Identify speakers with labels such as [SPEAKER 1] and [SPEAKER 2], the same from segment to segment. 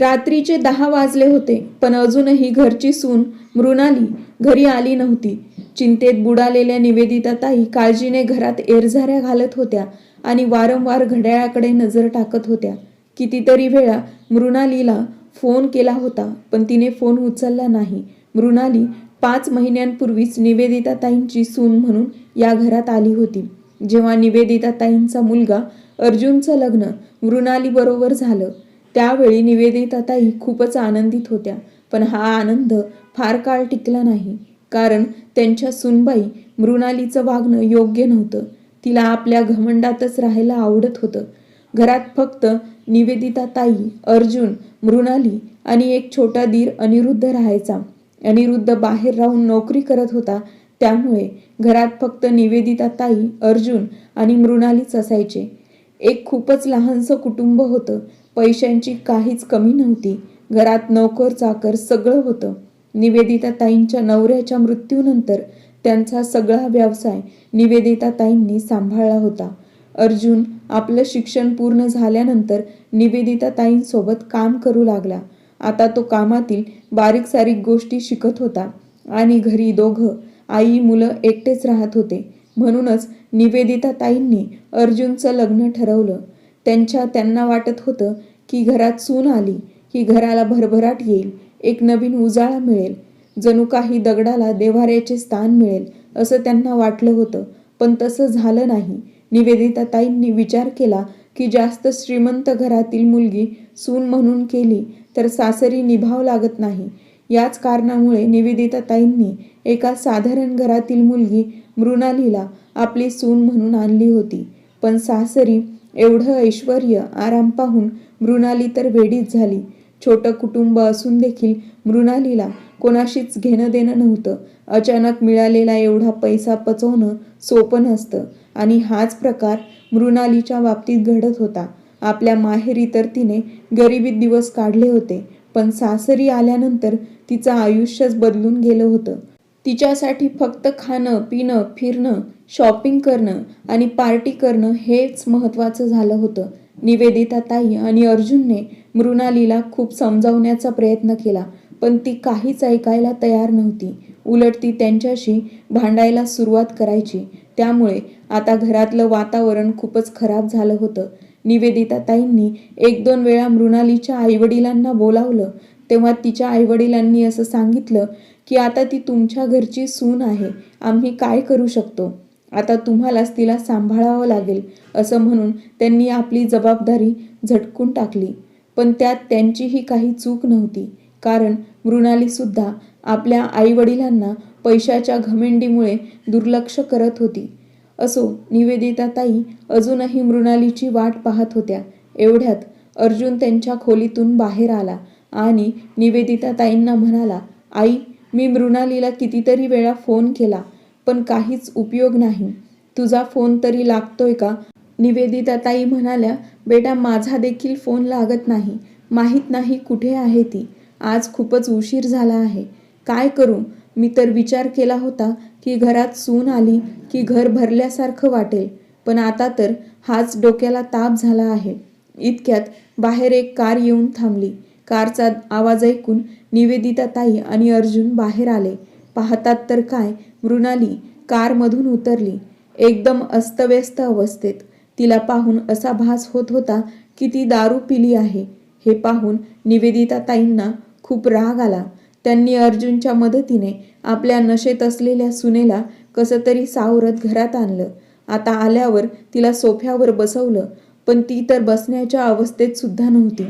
[SPEAKER 1] रात्रीचे दहा वाजले होते पण अजूनही घरची सून मृणाली घरी आली नव्हती. चिंतेत बुडालेल्या निवेदिता ताई काळजीने घरात एरझाऱ्या घालत होत्या आणि वारंवार घड्याळाकडे नजर टाकत होत्या. कितीतरी वेळा मृणालीला फोन केला होता पण तिने फोन उचलला नाही. मृणाली पाच महिन्यांपूर्वीच निवेदिता ताईंची सून म्हणून या घरात आली होती. जेव्हा निवेदिता ताईंचा मुलगा अर्जुनचं लग्न मृणालीबरोबर झालं त्यावेळी निवेदिताताई खूपच आनंदित होत्या. पण हा आनंद फार काळ टिकला नाही. कारण त्यांच्या सुनबाई मृणालीचं वागणं योग्य नव्हतं. तिला आपल्या घमंडातच राहायला आवडत होतं. घरात फक्त निवेदिता ताई अर्जुन मृणाली आणि एक छोटा दीर अनिरुद्ध राहायचा. अनिरुद्ध बाहेर राहून नोकरी करत होता. त्यामुळे घरात फक्त निवेदिता ताई अर्जुन आणि मृणालीच असायचे. एक खूपच लहानसं कुटुंब होतं. पैशांची काहीच कमी नव्हती. घरात नोकर चाकर सगळं होतं. निवेदिता ताईंच्या नवऱ्याच्या मृत्यूनंतर त्यांचा सगळा व्यवसाय निवेदिता ताईंनी सांभाळला होता. अर्जुन आपलं शिक्षण पूर्ण झाल्यानंतर निवेदिता ताईंसोबत काम करू लागला. आता तो कामातील बारीक सारीक गोष्टी शिकत होता आणि घरी दोघं आई मुलं एकटेच राहत होते. म्हणूनच निवेदिता ताईंनी अर्जुनचं लग्न ठरवलं. त्यांच्या त्यांना वाटत होतं की घरात सून आली की घराला भरभराट येईल एक नवीन उजाळा मिळेल जणू काही दगडाला देव्हाऱ्याचे स्थान मिळेल असं त्यांना वाटलं होतं. पण तसं झालं नाही. निवेदिता ताईंनी विचार केला की जास्त श्रीमंत घरातील मुलगी सून म्हणून केली तर सासरी निभाव लागत नाही. याच कारणामुळे निवेदिता ताईंनी एका साधारण घरातील मुलगी मृणालीला आपली सून म्हणून आणली होती. पण सासरी एवढं ऐश्वर आराम पाहून मृणाली तर वेडीच झाली. छोटं कुटुंब असून देखील मृणालीला कोणाशीच घेणं देणं नव्हतं. अचानक मिळालेला एवढा पैसा पचवणं सोपं नसतं आणि हाच प्रकार मृणालीच्या बाबतीत घडत होता. आपल्या माहेरी तर तिने गरिबीत दिवस काढले होते पण सासरी आल्यानंतर तिचं आयुष्यच बदलून गेलं होतं. तिच्यासाठी फक्त खाणं पिणं फिरणं शॉपिंग करणं आणि पार्टी करणं हेच महत्त्वाचं झालं होतं. निवेदिता ताई आणि अर्जुनने मृणालीला खूप समजावण्याचा प्रयत्न केला पण ती काहीच ऐकायला तयार नव्हती. उलट ती त्यांच्याशी भांडायला सुरुवात करायची. त्यामुळे आता घरातलं वातावरण खूपच खराब झालं होतं. निवेदिता ताईंनी एक दोन वेळा मृणालीच्या आईवडिलांना बोलावलं. तेव्हा तिच्या आईवडिलांनी असं सांगितलं की आता ती तुमच्या घरची सून आहे. आम्ही काय करू शकतो? आता तुम्हालाच तिला सांभाळावं लागेल असं म्हणून त्यांनी आपली जबाबदारी झटकून टाकली. पण त्यात त्यांचीही काही चूक नव्हती. कारण मृणालीसुद्धा आपल्या आईवडिलांना पैशाच्या घमेंडीमुळे दुर्लक्ष करत होती. असो निवेदिता ताई अजूनही मृणालीची वाट पाहत होत्या. एवढ्यात अर्जुन त्यांच्या खोलीतून बाहेर आला आणि निवेदिता ताईंना म्हणाला आई मी मृणालीला कितीतरी वेळा फोन केला. पण काहीच उपयोग नाही. तुझा फोन तरी लागतोय का? निवेदिता ताई म्हणाल्या बेटा माझा देखील फोन लागत नाही. माहीत नाही कुठे आहे ती. आज खूपच उशीर झाला आहे. काय करू? मी तर विचार केला होता की घरात सून आली की घर भरल्यासारखं वाटेल. पण आता तर हाच डोक्याला ताप झाला आहे. इतक्यात बाहेर एक कार येऊन थांबली. कारचा आवाज ऐकून निवेदिता ताई आणि अर्जुन बाहेर आले. पाहतात तर काय? मृणाली कारमधून उतरली. एकदम अस्तव्यस्त अवस्थेत. तिला पाहून असा भास होत होता की ती दारू पिली आहे. हे पाहून निवेदिता ताईंना खूप राग आला. त्यांनी अर्जुनच्या मदतीने आपल्या नशेत असलेल्या सुनेला कसं तरी सावरत घरात आणलं. आता आल्यावर तिला सोफ्यावर बसवलं पण ती तर बसण्याच्या अवस्थेत सुद्धा नव्हती.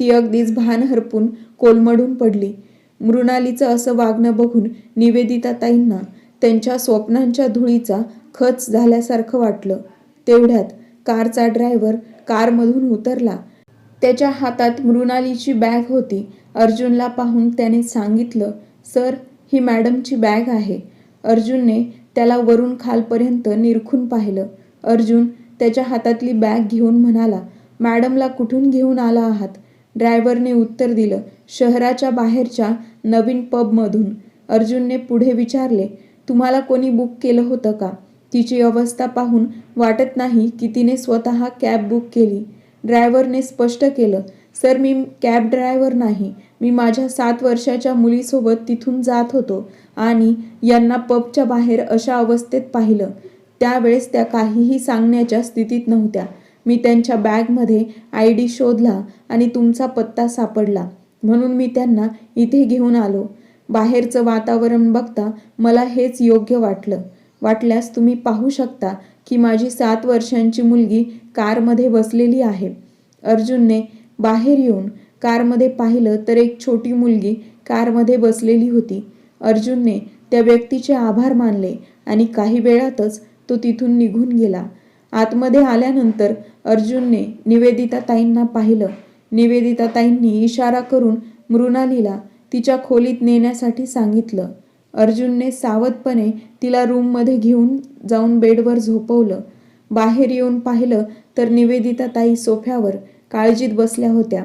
[SPEAKER 1] ती अगदीच भान हरपून कोलमडून पडली. मृणालीचं असं वागणं बघून निवेदिता ताईंना त्यांच्या स्वप्नांच्या धुळीचा खच झाल्यासारखं वाटलं. तेवढ्यात कारचा ड्रायव्हर कारमधून उतरला. त्याच्या हातात मृणालीची बॅग होती. अर्जुनला पाहून त्याने सांगितलं सर ही मॅडमची बॅग आहे. अर्जुनने त्याला वरून खालपर्यंत निरखून पाहिलं. अर्जुन त्याच्या हातातली बॅग घेऊन म्हणाला मॅडमला कुठून घेऊन आला आहात? ड्रायव्हरने उत्तर दिलं शहराच्या बाहेरच्या नवीन पबमधून अर्जुनने पुढे विचारले तुम्हाला कोणी बुक केलं होतं का? तिची अवस्था पाहून वाटत नाही की तिने स्वतः कॅब बुक केली. ड्रायव्हरने स्पष्ट केलं सर मी कॅब ड्रायव्हर नाही. मी माझ्या सात वर्षाच्या मुलीसोबत तिथून जात होतो आणि यांना पबच्या बाहेर अशा अवस्थेत पाहिलं. त्यावेळेस त्या काहीही सांगण्याच्या स्थितीत नव्हत्या. मी त्यांच्या बॅगमध्ये आय डी शोधला आणि तुमचा पत्ता सापडला. म्हणून मी त्यांना इथे घेऊन आलो. बाहेरचं वातावरण बघता मला हेच योग्य वाटलं. वाटल्यास तुम्ही पाहू शकता की माझी सात वर्षांची मुलगी कारमध्ये बसलेली आहे. अर्जुनने बाहेर येऊन कारमध्ये पाहिलं तर एक छोटी मुलगी कारमध्ये बसलेली होती. अर्जुनने त्या व्यक्तीचे आभार मानले आणि काही वेळातच तो तिथून निघून गेला. आतमध्ये आल्यानंतर अर्जुनने निवेदिता ताईंना पाहिलं. निवेदिताताईंनी इशारा करून मृणालीला तिच्या खोलीत नेण्यासाठी सांगितलं. अर्जुनने सावधपणे तिला रूममध्ये घेऊन जाऊन बेडवर झोपवलं. बाहेर येऊन पाहिलं तर निवेदिता ताई सोफ्यावर काळजीत बसल्या होत्या.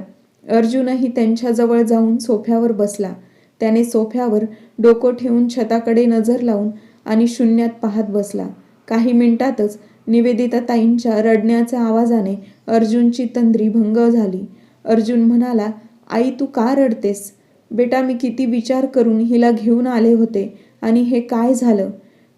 [SPEAKER 1] अर्जुनही त्यांच्याजवळ जाऊन सोफ्यावर बसला. त्याने सोफ्यावर डोकं ठेवून छताकडे नजर लावून आणि शून्यात पाहत बसला. काही मिनिटातच निवेदिता ताईंच्या रडण्याच्या आवाजाने अर्जुनची तंद्री भंग झाली. अर्जुन म्हणाला आई तू का रडतेस? बेटा मी किती विचार करून हिला घेऊन आले होते आणि हे काय झालं?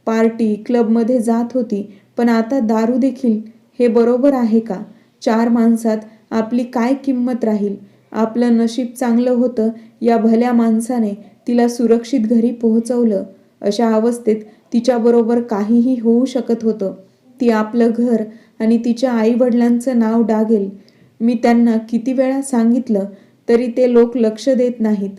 [SPEAKER 1] पार्टी क्लबमध्ये जात होती पण आता दारू देखील. हे बरोबर आहे का? चार माणसात आपली काय किंमत राहील? आपलं नशीब चांगलं होतं या भल्या माणसाने तिला सुरक्षित घरी पोहोचवलं. अशा अवस्थेत तिच्याबरोबर काहीही होऊ शकत होतं. ती आपलं घर आणि तिच्या आईवडिलांचं नाव डागेल. मी त्यांना किती वेळा सांगितलं तरी ते लोक लक्ष देत नाहीत.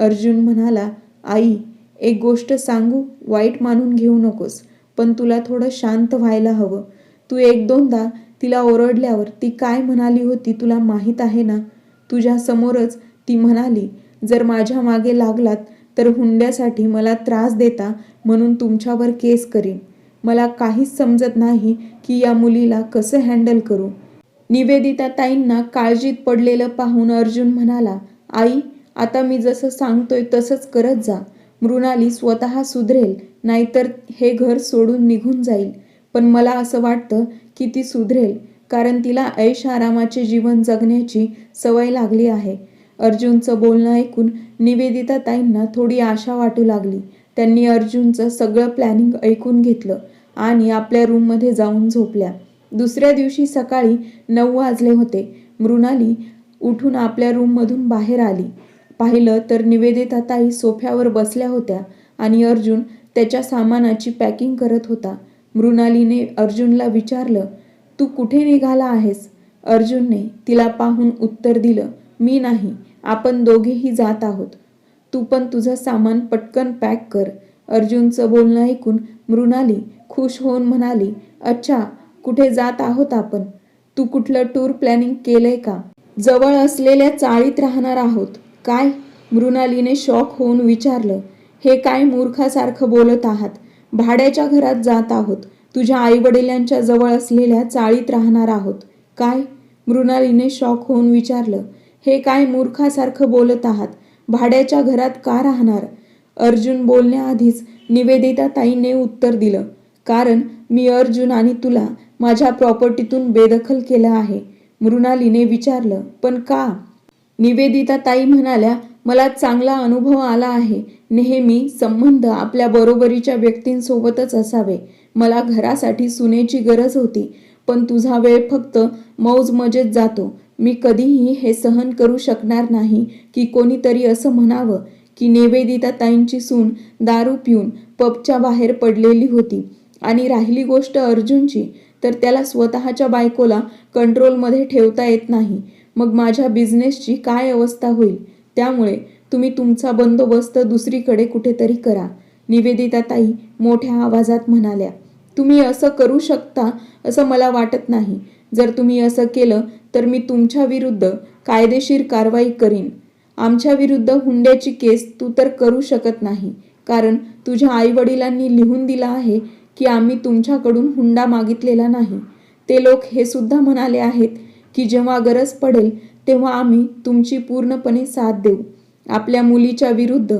[SPEAKER 1] अर्जुन म्हणाला आई एक गोष्ट सांगू वाईट मानून घेऊ नकोस पण तुला थोडं शांत व्हायला हवं. तू एक दोनदा तिला ओरडल्यावर ती काय म्हणाली होती तुला माहीत आहे ना? तुझ्यासमोरच ती म्हणाली जर माझ्या मागे लागलात तर हुंड्यासाठी मला त्रास देता म्हणून तुमच्यावर केस करीन. मला काहीच समजत नाही की या मुलीला कसं हँडल करू. निवेदिताताईंना काळजीत पडलेलं पाहून अर्जुन म्हणाला आई आता मी जसं सांगतोय तसंच करत जा. मृणाली स्वतः सुधरेल नाहीतर हे घर सोडून निघून जाईल. पण मला असं वाटतं की ती सुधरेल कारण तिला ऐश आरामाचे जीवन जगण्याची सवय लागली आहे. अर्जुनचं बोलणं ऐकून निवेदिता ताईंना थोडी आशा वाटू लागली. त्यांनी अर्जुनचं सगळं प्लॅनिंग ऐकून घेतलं आणि आपल्या रूममध्ये जाऊन झोपल्या. दुसऱ्या दिवशी सकाळी नऊ वाजले होते. मृणाली उठून आपल्या रूममधून बाहेर आली. पाहिलं तर निवेदिता ताई सोफ्यावर बसल्या होत्या आणि अर्जुन त्याच्या सामानाची पॅकिंग करत होता. मृणालीने अर्जुनला विचारलं तू कुठे निघाला आहेस? अर्जुनने तिला पाहून उत्तर दिलं मी नाही आपण दोघेही जात आहोत. तू पण तुझं सामान पटकन पॅक कर. अर्जुनचं बोलणं ऐकून मृणाली खुश होऊन म्हणाली अच्छा कुठे जात आहोत आपण? तू कुठलं टूर प्लॅनिंग केलंय का? जवळ असलेल्या चाळीत राहणार आहोत. काय? मृणालीने शॉक होऊन विचारलं. हे काय मूर्खासारखं बोलत आहात? भाड्याच्या घरात जात आहोत. तुझ्या आईवडिलांच्या जवळ असलेल्या चाळीत राहणार आहोत. काय? मृणालीने शॉक होऊन विचारलं. हे काय मूर्खासारखं बोलत आहात? भाड्याच्या घरात का राहणार? अर्जुन बोलण्याआधीच निवेदिता ताईने उत्तर दिलं. कारण मी अर्जुन आणि तुला माझ्या प्रॉपर्टीतून बेदखल केलं आहे. मृणालीने विचारलं पण का? निवेदिता ताई म्हणाल्या मला चांगला अनुभव आला आहे. नेहमी संबंध आपल्या बरोबरीच्या व्यक्तींसोबतच असावे. मला घरासाठी सुनेची गरज होती पण तुझा वेळ फक्त मौज मजेत जातो. मी कधीही हे सहन करू शकणार नाही की कोणीतरी असं म्हणावं की निवेदिता ताईंची सून दारू पिऊन पबच्या बाहेर पडलेली होती. आणि राहिली गोष्ट अर्जुनची तर त्याला स्वतःच्या बायकोला कंट्रोलमध्ये ठेवता येत नाही. मग माझ्या बिझनेसची काय अवस्था होईल? त्यामुळे तुम्ही तुमचा बंदोबस्त दुसरीकडे कुठेतरी करा निवेदिता ताई मोठ्या आवाजात म्हणाल्या. तुम्ही असं करू शकता असं मला वाटत नाही. जर तुम्ही असं केलं तर मी तुमच्या विरुद्ध कायदेशीर कारवाई करीन. आमच्या विरुद्ध हुंड्याची केस तू तर करू शकत नाही कारण तुझ्या आईवडिलांनी लिहून दिलं आहे की आम्ही तुमच्याकडून हुंडा मागितलेला नाही. ते लोक हे सुद्धा म्हणाले आहेत की जेव्हा गरज पडेल तेव्हा आम्ही तुमची पूर्णपणे साथ देऊ. आपल्या मुलीच्या विरुद्ध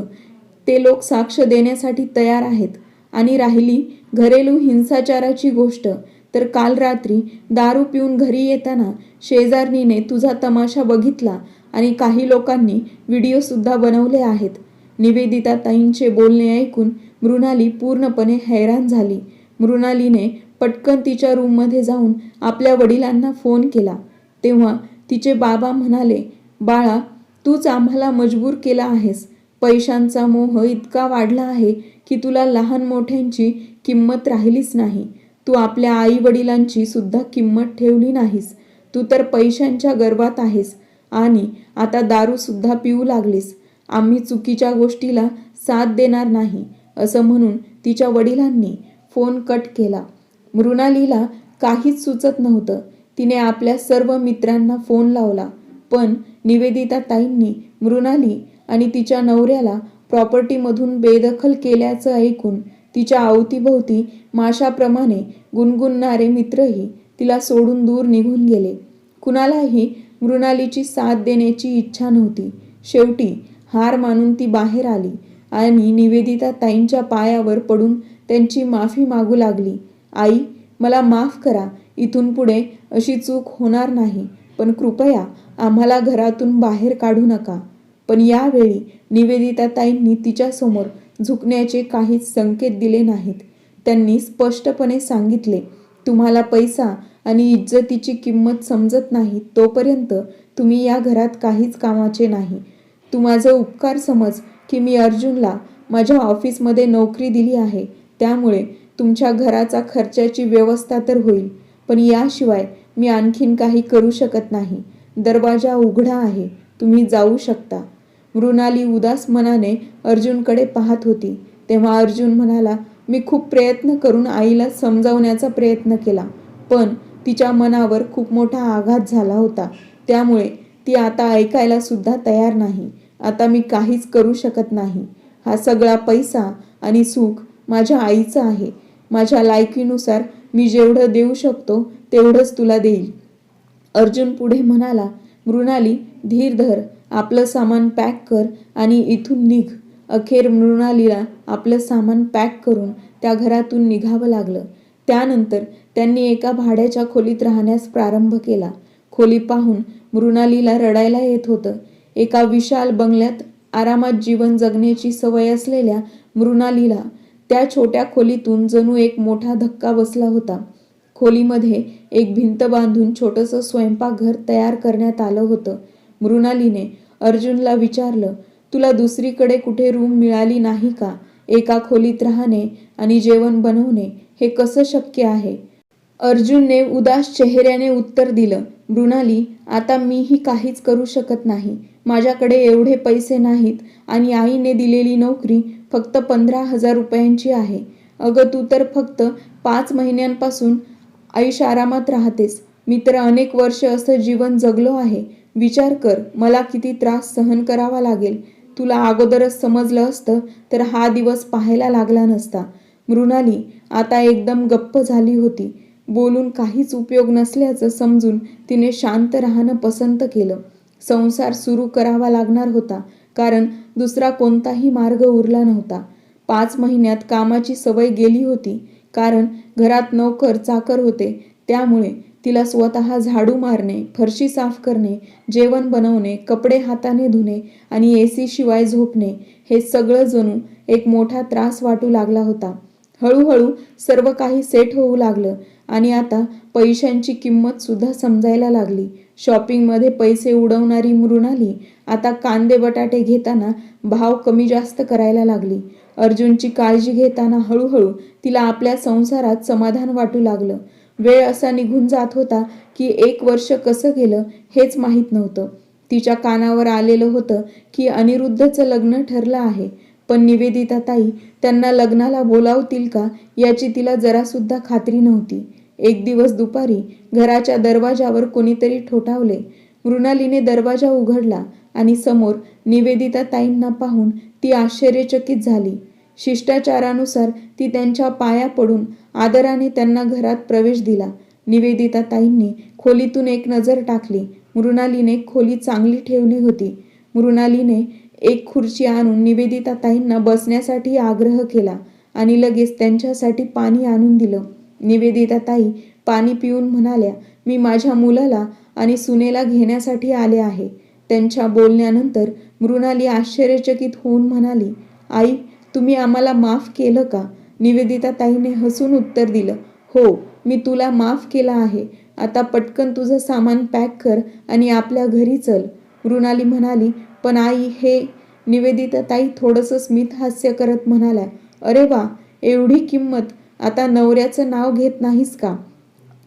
[SPEAKER 1] ते लोक साक्ष देण्यासाठी तयार आहेत. आणि राहिली घरेलू हिंसाचाराची गोष्ट तर काल रात्री दारू पिऊन घरी येताना शेजारणीने तुझा तमाशा बघितला आणि काही लोकांनी व्हिडिओसुद्धा बनवले आहेत. निवेदिता ताईंचे बोलणे ऐकून मृणाली पूर्णपणे हैराण झाली. मृणालीने पटकन तिच्या रूममध्ये जाऊन आपल्या वडिलांना फोन केला. तेव्हा तिचे बाबा म्हणाले बाळा तूच आम्हाला मजबूर केला आहेस. पैशांचा मोह इतका वाढला आहे की तुला लहान मोठ्यांची किंमत राहिलीच नाही. तू आपल्या आई वडिलांची सुद्धा किंमत ठेवली नाहीस. तू तर पैशांच्या गर्भात आहेस आणि आता दारूसुद्धा पिऊ लागलीस. आम्ही चुकीच्या गोष्टीला साथ देणार नाही. असं म्हणून तिच्या वडिलांनी फोन कट केला. मृणालीला काहीच सुचत नव्हतं. तिने आपल्या सर्व मित्रांना फोन लावला. पण निवेदिता ताईंनी मृणाली आणि तिच्या नवऱ्याला प्रॉपर्टीमधून बेदखल केल्याचं ऐकून तिच्या अवतीभोवती माशाप्रमाणे गुणगुणणारे मित्रही तिला सोडून दूर निघून गेले. कुणालाही मृणालीची साथ देण्याची इच्छा नव्हती. शेवटी हार मानून ती बाहेर आली. आणि निवेदिता ताईंच्या पायावर पडून त्यांची माफी मागू लागली. आई मला माफ करा. इथून पुढे अशी चूक होणार नाही. पण कृपया आम्हाला घरातून बाहेर काढू नका पण यावेळी निवेदिता ताईंनी तिच्यासमोर झुकण्याचे काहीच संकेत दिले नाहीत. त्यांनी स्पष्टपणे सांगितले तुम्हाला पैसा आणि इज्जतीची किंमत समजत नाही. तोपर्यंत तुम्ही या घरात काहीच कामाचे नाही. तू माझं उपकार समज की मी अर्जुनला माझ्या ऑफिसमध्ये नोकरी दिली आहे. त्यामुळे तुमच्या घराचा खर्चाची व्यवस्था तर होईल पण याशिवाय मी आणखीन काही करू शकत नाही. दरवाजा उघडा आहे. तुम्ही जाऊ शकता. मृणाली उदास मनाने अर्जुनकडे पाहत होती. तेव्हा अर्जुन म्हणाला मी खूप प्रयत्न करून आईला समजावण्याचा प्रयत्न केला पण तिच्या मनावर खूप मोठा आघात झाला होता. त्यामुळे ती आता ऐकायला सुद्धा तयार नाही. आता मी काहीच करू शकत नाही. हा सगळा पैसा आणि सुख माझ्या आईचं आहे. माझ्या लायकीनुसार मी जेवढं देऊ शकतो तेवढंच तुला देईल. अर्जुन पुढे म्हणाला मृणाली धीर धर. आपलं सामान पॅक कर आणि इथून निघ. अखेर मृणालीला आपलं सामान पॅक करून त्या घरातून निघावं लागलं. त्यानंतर त्यांनी एका भाड्याच्या खोलीत राहण्यास प्रारंभ केला. खोली पाहून मृणालीला रडायला येत होतं. एका विशाल बंगल्यात आरामात जीवन जगण्याची सवय असलेल्या मृणालीला त्या छोट्या खोलीतून जणू एक मोठा धक्का बसला होता. खोलीमध्ये एक भिंत बांधून छोटंसं स्वयंपाकघर तयार करण्यात आलं होतं. मृणालीने अर्जुनला विचारलं तुला दुसरीकडे कुठे रूम मिळाली नाही का? एका खोलीत राहणे आणि जेवण बनवणे हे कसं शक्य आहे? अर्जुनने उदास चेहऱ्याने उत्तर दिलं मृणाली आता मीही काहीच करू शकत नाही. माझ्याकडे एवढे पैसे नाहीत आणि आईने दिलेली नोकरी फक्त पंधरा हजार रुपयांची आहे. अगं तू तर फक्त पाच महिन्यांपासून आयुष आरामात राहतेस. मी तर अनेक वर्ष असं जीवन जगलो आहे. विचार कर मला किती त्रास सहन करावा लागेल. तुला अगोदरच समजलं असतं तर हा दिवस पाहायला लागला नसता. मृणाली आता एकदम गप्प झाली होती. बोलून काहीच उपयोग नसल्याचं समजून तिने शांत राहणं पसंत केलं. संसार सुरू करावा लागणार होता कारण दुसरा कोणताही मार्ग उरला नव्हता. पाच महिन्यात कामाची सवय गेली होती कारण घरात नोकर चाकर होते त्यामुळे तिला स्वतः झाडू मारणे फरशी साफ करणे जेवण बनवणे कपडे हाताने धुणे आणि ए सी शिवाय झोपणे हे सगळं जणू एक मोठा त्रास वाटू लागला होता. हळूहळू सर्व काही सेट होऊ लागलं. आणि आता पैशांची किंमत सुद्धा समजायला लागली. शॉपिंगमध्ये पैसे उडवणारी मृणाली आता कांदे बटाटे घेताना भाव कमी जास्त करायला लागली. अर्जुनची काळजी घेताना हळूहळू तिला आपल्या संसारात समाधान वाटू लागलं. वेळ असा निघून जात होता की एक वर्ष कसं गेलं हेच माहीत नव्हतं. तिच्या कानावर आलेलं होतं की अनिरुद्धचं लग्न ठरलं आहे. पण निवेदिता ताई त्यांना लग्नाला बोलावतील का याची तिला जरासुद्धा खात्री नव्हती. एक दिवस दुपारी घराच्या दरवाजावर कोणीतरी ठोठावले. मृणालीने दरवाजा उघडला आणि समोर निवेदिता ताईंना पाहून ती आश्चर्यचकित झाली. शिष्टाचारानुसार ती त्यांच्या पाया पडून आदराने त्यांना घरात प्रवेश दिला. निवेदिता ताईंनी खोलीतून एक नजर टाकली. मृणालीने खोली चांगली ठेवली होती. मृणालीने एक खुर्ची आणून निवेदिता ताईंना बसण्यासाठी आग्रह केला आणि लगेच त्यांच्यासाठी पाणी आणून दिलं. निवेदिता ताई पाणी पिऊन म्हणाल्या मी माझ्या मुलाला आणि सुनेला घेण्यासाठी आले आहे. त्यांच्या बोलण्यानंतर मृणाली आश्चर्यचकित होऊन म्हणाली आई तुम्ही आम्हाला माफ केलं का? निवेदिता ताईने हसून उत्तर दिलं हो मी तुला माफ केला आहे. आता पटकन तुझं सामान पॅक कर आणि आपल्या घरी चल. मृणाली म्हणाली पण आई हे निवेदिता ताई थोडंसं स्मित हास्य करत म्हणाल्या अरे वा एवढी किंमत. आता नवऱ्याचं नाव घेत नाहीस का?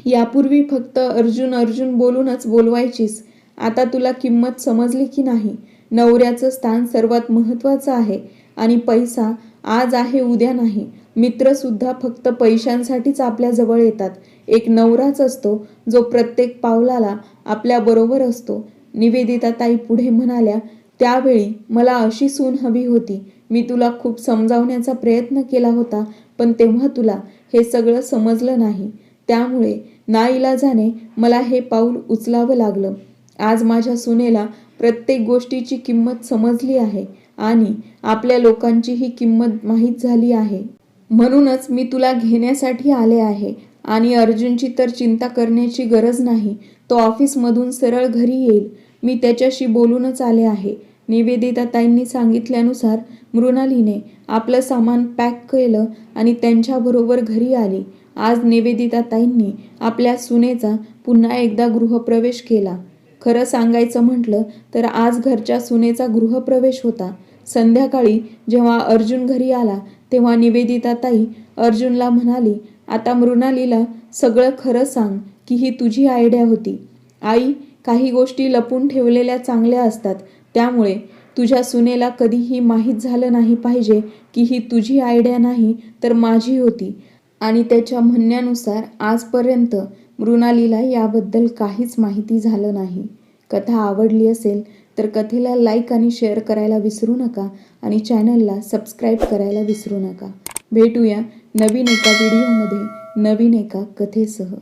[SPEAKER 1] यापूर्वी फक्त अर्जुन अर्जुन बोलूनच बोलवायचीस. आता तुला किंमत समजली की नाही? नवऱ्याचं स्थान सर्वात महत्त्वाचं आहे. आणि पैसा आज आहे उद्या नाही. मित्रसुद्धा फक्त पैशांसाठीच आपल्याजवळ येतात. एक नवराच असतो जो प्रत्येक पावलाला आपल्याबरोबर असतो. निवेदिता ताई पुढे म्हणाल्या त्यावेळी मला अशी सून हवी होती. मी तुला खूप समजावण्याचा प्रयत्न केला होता पण तेव्हा तुला हे सगळं समजलं नाही. त्यामुळे नाईलाजाने मला हे पाऊल उचलावं लागलं. आज माझ्या सुनेला प्रत्येक गोष्टीची किंमत समजली आहे आणि आपल्या लोकांची ही किंमत माहीत झाली आहे. म्हणूनच मी तुला घेण्यासाठी आले आहे आणि अर्जुनची तर चिंता करण्याची गरज नाही तो ऑफिसमधून सरळ घरी येईल. मी त्याच्याशी बोलूनच आले आहे. निवेदिता ताईंनी सांगितल्यानुसार मृणालीने आपलं सामान पॅक केलं आणि त्यांच्याबरोबर घरी आली. आज निवेदिता ताईंनी आपल्या सुनेचा पुन्हा एकदा गृहप्रवेश केला. खरं सांगायचं म्हटलं तर आज घरच्या सुनेचा गृहप्रवेश होता. संध्याकाळी जेव्हा अर्जुन घरी आला तेव्हा निवेदिता ताई अर्जुनला म्हणाली आता मृणालीला सगळं खरं सांग की ही तुझी आयडिया होती. आई काही गोष्टी लपून ठेवलेल्या चांगल्या असतात. त्यामुळे तुझ्या सुनेला कधीही माहीत झालं नाही पाहिजे की ही तुझी आयडिया नाही तर माझी होती. आणि त्याच्या म्हणण्यानुसार आजपर्यंत मृणालीला याबद्दल काहीच माहिती झालं नाही. कथा आवडली असेल तर कथेला लाईक आणि शेअर करायला विसरू नका आणि चॅनलला सबस्क्राईब करायला विसरू नका. भेटूया नवीन एका व्हिडिओमध्ये नवीन एका कथेसह.